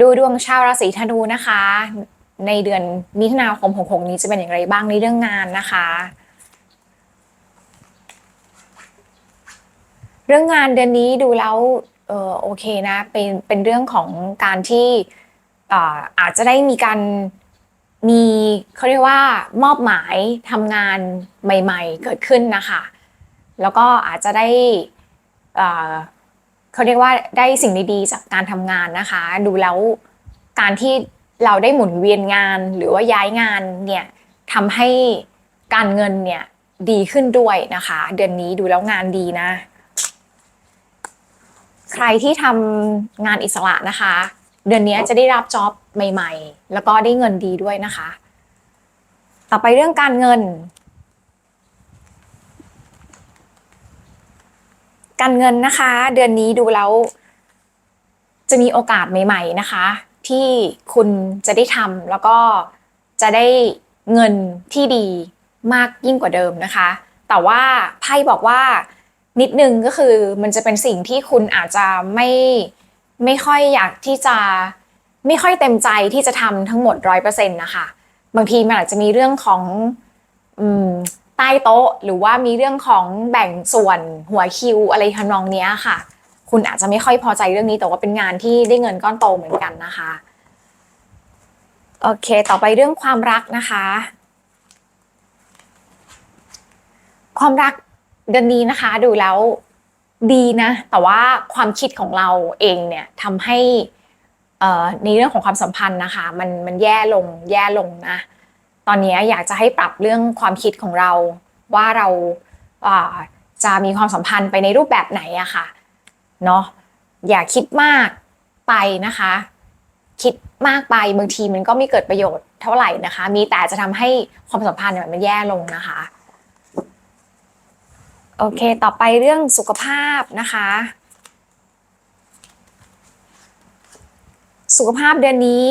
ดูดวงชาวราศีธนูนะคะ ในเดือนมิถุนาคม66นี้จะเป็นอย่างไรบ้างในเรื่องงานนะคะ เรื่องงานเดือนนี้ดูแล้วเออโอเคนะเป็นเป็นเรื่องของการที่อาจจะได้มีการมีเขาเรียกว่ามอบหมายทำงานใหม่ ๆ เกิดขึ้นนะคะ แล้วก็อาจจะได้อ่า เขาเรียกว่าได้สิ่งดีๆจากการทำงานนะคะ ดูแล้วการที่เราได้หมุนเวียนงานหรือว่าย้ายงานเนี่ยทำให้การเงินเนี่ยดีขึ้นด้วยนะคะ เดือนนี้ดูแล้วงานดีนะ ใครที่ทำงานอิสระนะคะ เดือนนี้จะได้รับจ็อบใหม่ ๆ แล้วก็ได้เงินดีด้วยนะคะ ต่อไปเรื่องการเงิน การเงินนะคะ เดือนนี้ดูแล้ว จะมีโอกาสใหม่ ๆนะคะ ที่คุณจะได้ทำแล้วก็จะได้เงินที่ดีมากยิ่งกว่าเดิมนะคะ แต่ว่าไพ่บอกว่านิดนึงก็คือมันจะเป็นสิ่งที่คุณอาจจะไม่ไม่ค่อยอยากที่จะไม่ค่อยเต็มใจที่จะทำทั้งหมดร้อยเปอร์เซ็นต์นะคะ บางทีมันอาจจะมีเรื่องของอืม ใต้โต๊ะ หรือว่ามีเรื่องของแบ่งส่วนหัวคิวอะไรทำนองเนี้ยค่ะ คุณอาจจะไม่ค่อยพอใจเรื่องนี้แต่ว่าเป็นงานที่ได้เงินก้อนโตเหมือนกันนะคะโอเค ต่อไปเรื่องความรักนะคะ ความรักเดือนนี้นะคะ ดูแล้วดีนะ แต่ว่าความคิดของเราเองเนี่ยทำให้ในเรื่องของความสัมพันธ์นะคะ มันมันแย่ลงแย่ลงนะ ตอนนี้อยากจะให้ปรับเรื่องความคิดของเรา ว่าเราจะมีความสัมพันธ์ไปในรูปแบบไหนอะค่ะเนาะอย่าคิดมากไปนะคะ คิดมากไปบางทีมันก็ไม่เกิดประโยชน์เท่าไหร่นะคะ มีแต่จะทำให้ความสัมพันธ์มันแย่ลงนะคะโอเค ต่อไปเรื่องสุขภาพนะคะ สุขภาพเดือนนี้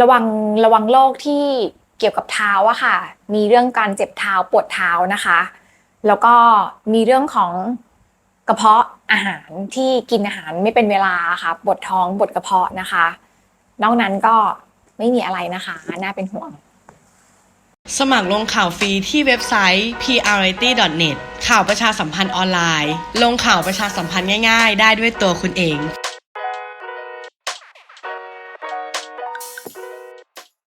ระวังระวังโรคที่เกี่ยวกับเท้าอะค่ะ มีเรื่องการเจ็บเท้าปวดเท้านะคะ แล้วก็มีเรื่องของกระเพาะอาหารที่กินอาหารไม่เป็นเวลาค่ะปวดท้องปวดกระเพาะนะคะ นอกนั้นก็ไม่มีอะไรนะคะ น่าเป็นห่วง สมัครลงข่าวฟรีที่เว็บไซต์ prity.net ข่าวประชาสัมพันธ์ออนไลน์ ลงข่าวประชาสัมพันธ์ง่าย ๆ ได้ด้วยตัวคุณเอง